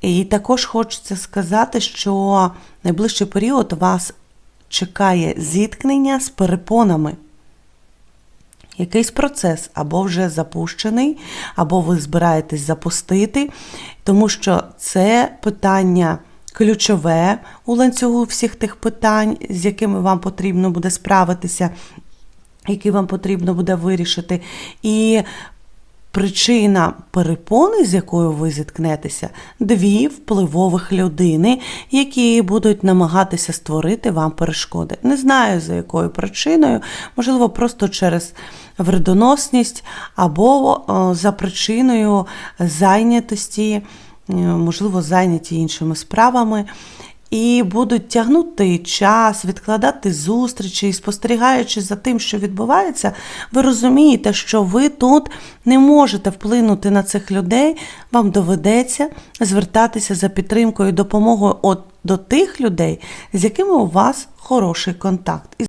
І також хочеться сказати, що найближчий період вас чекає зіткнення з перепонами. Якийсь процес або вже запущений, або ви збираєтесь запустити, тому що це питання ключове у ланцюгу всіх тих питань, з якими вам потрібно буде справитися, які вам потрібно буде вирішити. І причина перепони, з якою ви зіткнетеся, дві впливових людини, які будуть намагатися створити вам перешкоди. Не знаю за якою причиною, можливо, просто через вредоносність або за причиною зайнятості, е, можливо, зайняті іншими справами. І будуть тягнути час, відкладати зустрічі, і спостерігаючи за тим, що відбувається, ви розумієте, що ви тут не можете вплинути на цих людей. Вам доведеться звертатися за підтримкою і допомогою от до тих людей, з якими у вас хороший контакт.